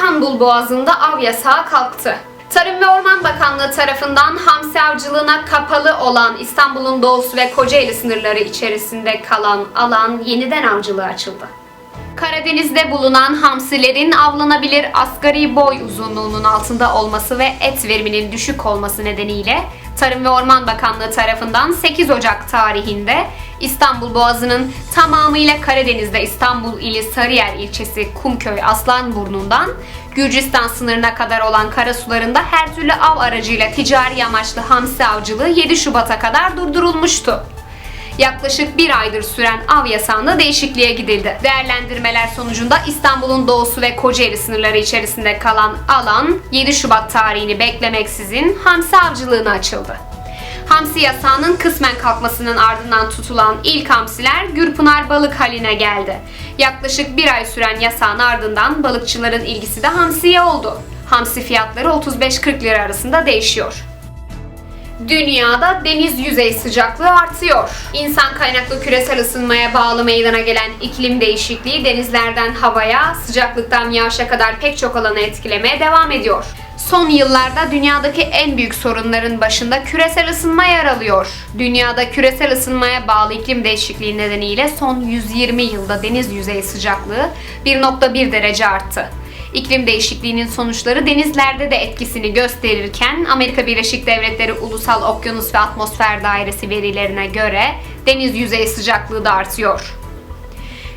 İstanbul Boğazı'nda av yasağı kalktı. Tarım ve Orman Bakanlığı tarafından hamsi avcılığına kapalı olan İstanbul'un doğusu ve Kocaeli sınırları içerisinde kalan alan yeniden avcılığa açıldı. Karadeniz'de bulunan hamsilerin avlanabilir asgari boy uzunluğunun altında olması ve et veriminin düşük olması nedeniyle Tarım ve Orman Bakanlığı tarafından 8 Ocak tarihinde İstanbul Boğazı'nın tamamıyla Karadeniz'de İstanbul ili Sarıyer ilçesi Kumköy Aslanburnu'ndan Gürcistan sınırına kadar olan karasularında her türlü av aracıyla ticari amaçlı hamsi avcılığı 7 Şubat'a kadar durdurulmuştu. Yaklaşık bir aydır süren av yasağında değişikliğe gidildi. Değerlendirmeler sonucunda İstanbul'un doğusu ve Kocaeli sınırları içerisinde kalan alan 7 Şubat tarihini beklemeksizin hamsi avcılığına açıldı. Hamsi yasağının kısmen kalkmasının ardından tutulan ilk hamsiler Gürpınar balık haline geldi. Yaklaşık bir ay süren yasağın ardından balıkçıların ilgisi de hamsiye oldu. Hamsi fiyatları 35-40 lira arasında değişiyor. Dünyada deniz yüzey sıcaklığı artıyor. İnsan kaynaklı küresel ısınmaya bağlı meydana gelen iklim değişikliği denizlerden havaya, sıcaklıktan yağışa kadar pek çok alanı etkilemeye devam ediyor. Son yıllarda dünyadaki en büyük sorunların başında küresel ısınma yer alıyor. Dünyada küresel ısınmaya bağlı iklim değişikliği nedeniyle son 120 yılda deniz yüzey sıcaklığı 1.1 derece arttı. İklim değişikliğinin sonuçları denizlerde de etkisini gösterirken Amerika Birleşik Devletleri Ulusal Okyanus ve Atmosfer Dairesi verilerine göre deniz yüzey sıcaklığı da artıyor.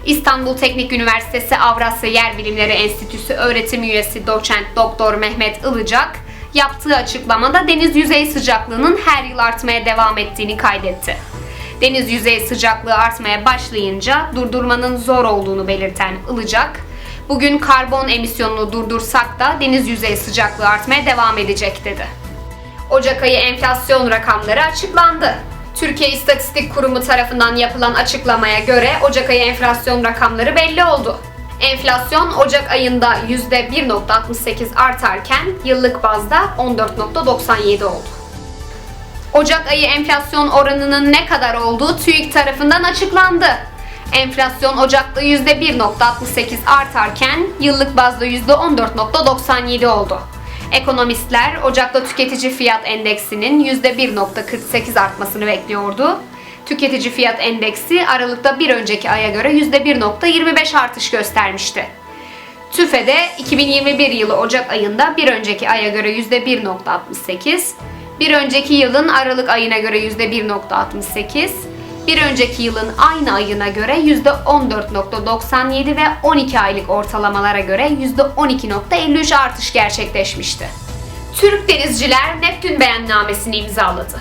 İstanbul Teknik Üniversitesi Avrasya Yer Bilimleri Enstitüsü öğretim üyesi doçent doktor Mehmet Ilıcak yaptığı açıklamada deniz yüzey sıcaklığının her yıl artmaya devam ettiğini kaydetti. Deniz yüzey sıcaklığı artmaya başlayınca durdurmanın zor olduğunu belirten Ilıcak, bugün karbon emisyonunu durdursak da deniz yüzey sıcaklığı artmaya devam edecek dedi. Ocak ayı enflasyon rakamları açıklandı. Türkiye İstatistik Kurumu tarafından yapılan açıklamaya göre Ocak ayı enflasyon rakamları belli oldu. Enflasyon Ocak ayında %1.68 artarken yıllık bazda 14.97 oldu. Ocak ayı enflasyon oranının ne kadar olduğu TÜİK tarafından açıklandı. Enflasyon Ocak'ta %1.68 artarken yıllık bazda %14.97 oldu. Ekonomistler Ocak'ta tüketici fiyat endeksinin %1.48 artmasını bekliyordu. Tüketici fiyat endeksi Aralık'ta bir önceki aya göre %1.25 artış göstermişti. TÜFE'de 2021 yılı Ocak ayında bir önceki aya göre %1.68, bir önceki yılın Aralık ayına göre %1.68, bir önceki yılın aynı ayına göre %14.97 ve 12 aylık ortalamalara göre %12.53 artış gerçekleşmişti. Türk denizciler Neptün beyannamesini imzaladı.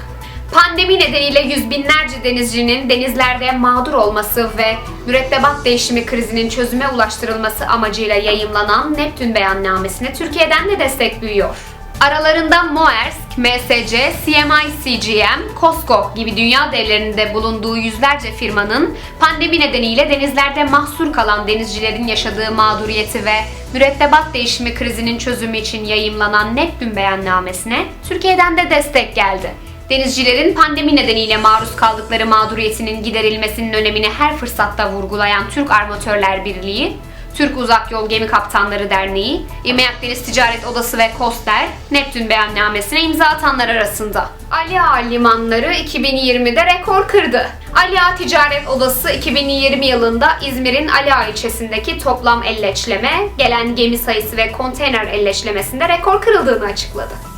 Pandemi nedeniyle yüz binlerce denizcinin denizlerde mağdur olması ve mürettebat değişimi krizinin çözüme ulaştırılması amacıyla yayımlanan Neptün beyannamesine Türkiye'den de destek duyuyor. Aralarında Maersk, MSC, CMI CGM, COSCO gibi dünya devlerinde bulunduğu yüzlerce firmanın pandemi nedeniyle denizlerde mahsur kalan denizcilerin yaşadığı mağduriyeti ve mürettebat değişimi krizinin çözümü için yayımlanan Neptün beyannamesine Türkiye'den de destek geldi. Denizcilerin pandemi nedeniyle maruz kaldıkları mağduriyetinin giderilmesinin önemini her fırsatta vurgulayan Türk Armatörler Birliği, Türk Uzak Yol Gemi Kaptanları Derneği, İMEAK Deniz Ticaret Odası ve KOSTER, Neptün beyannamesine imza atanlar arasında. Ali Ağa Limanları 2020'de rekor kırdı. Ali Ağa Ticaret Odası 2020 yılında İzmir'in Ali Ağa ilçesindeki toplam elleçleme, gelen gemi sayısı ve konteyner elleçlemesinde rekor kırıldığını açıkladı.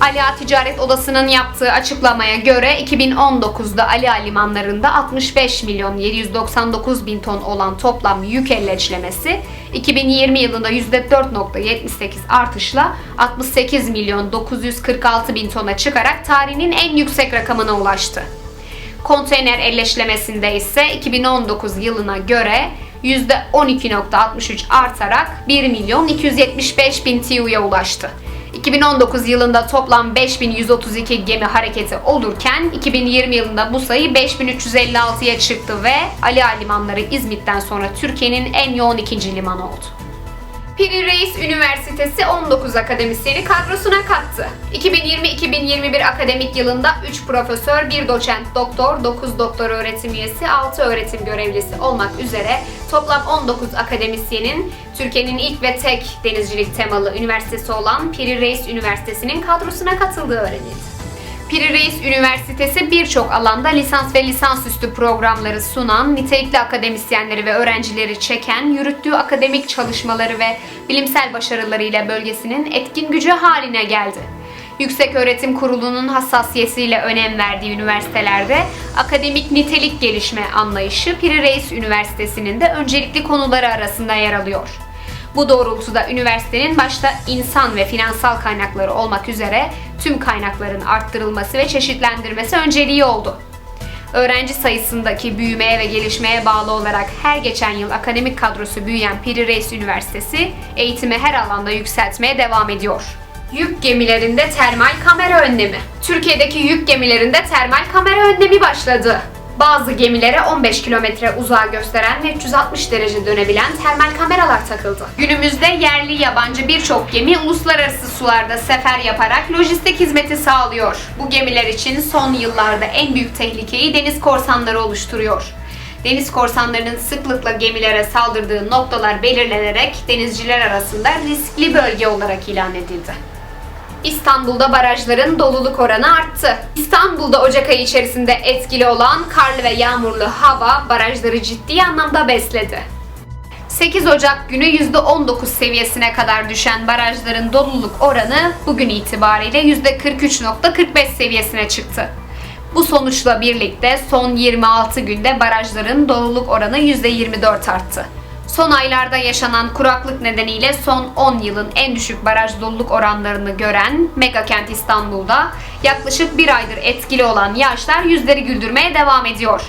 Ali Ağa Ticaret Odası'nın yaptığı açıklamaya göre 2019'da Ali Ağa limanlarında 65 milyon 799 bin ton olan toplam yük elleçlemesi 2020 yılında %4.78 artışla 68 milyon 946 bin tona çıkarak tarihinin en yüksek rakamına ulaştı. Konteyner elleşlemesinde ise 2019 yılına göre %12.63 artarak 1 milyon 275 bin TEU'ya ulaştı. 2019 yılında toplam 5132 gemi hareketi olurken 2020 yılında bu sayı 5356'ya çıktı ve Ali limanları İzmit'ten sonra Türkiye'nin en yoğun ikinci limanı oldu. Piri Reis Üniversitesi 19 akademisyeni kadrosuna kattı. 2020-2021 akademik yılında 3 profesör, 1 doçent doktor, 9 doktor öğretim üyesi, 6 öğretim görevlisi olmak üzere toplam 19 akademisyenin Türkiye'nin ilk ve tek denizcilik temalı üniversitesi olan Piri Reis Üniversitesi'nin kadrosuna katıldığı öğrenildi. Piri Reis Üniversitesi birçok alanda lisans ve lisansüstü programları sunan, nitelikli akademisyenleri ve öğrencileri çeken, yürüttüğü akademik çalışmaları ve bilimsel başarılarıyla bölgesinin etkin gücü haline geldi. Yüksek Öğretim Kurulu'nun hassasiyetiyle önem verdiği üniversitelerde akademik nitelik gelişme anlayışı Piri Reis Üniversitesi'nin de öncelikli konuları arasında yer alıyor. Bu doğrultuda üniversitenin başta insan ve finansal kaynakları olmak üzere tüm kaynakların arttırılması ve çeşitlendirmesi önceliği oldu. Öğrenci sayısındaki büyümeye ve gelişmeye bağlı olarak her geçen yıl akademik kadrosu büyüyen Piri Reis Üniversitesi eğitimi her alanda yükseltmeye devam ediyor. Yük gemilerinde termal kamera önlemi. Türkiye'deki yük gemilerinde termal kamera önlemi başladı. Bazı gemilere 15 kilometre uzağa gösteren ve 360 derece dönebilen termal kameralar takıldı. Günümüzde yerli yabancı birçok gemi uluslararası sularda sefer yaparak lojistik hizmeti sağlıyor. Bu gemiler için son yıllarda en büyük tehlikeyi deniz korsanları oluşturuyor. Deniz korsanlarının sıklıkla gemilere saldırdığı noktalar belirlenerek denizciler arasında riskli bölge olarak ilan edildi. İstanbul'da barajların doluluk oranı arttı. İstanbul'da Ocak ayı içerisinde etkili olan karlı ve yağmurlu hava barajları ciddi anlamda besledi. 8 Ocak günü %19 seviyesine kadar düşen barajların doluluk oranı bugün itibariyle %43.45 seviyesine çıktı. Bu sonuçla birlikte son 26 günde barajların doluluk oranı %24 arttı. Son aylarda yaşanan kuraklık nedeniyle son 10 yılın en düşük baraj doluluk oranlarını gören megakent İstanbul'da yaklaşık bir aydır etkili olan yağışlar yüzleri güldürmeye devam ediyor.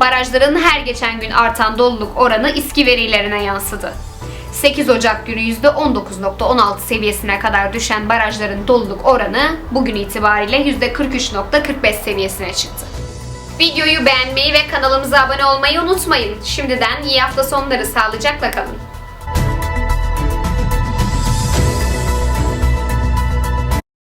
Barajların her geçen gün artan doluluk oranı İSKİ verilerine yansıdı. 8 Ocak günü %19.16 seviyesine kadar düşen barajların doluluk oranı bugün itibariyle %43.45 seviyesine çıktı. Videoyu beğenmeyi ve kanalımıza abone olmayı unutmayın. Şimdiden iyi hafta sonları sağlıcakla kalın.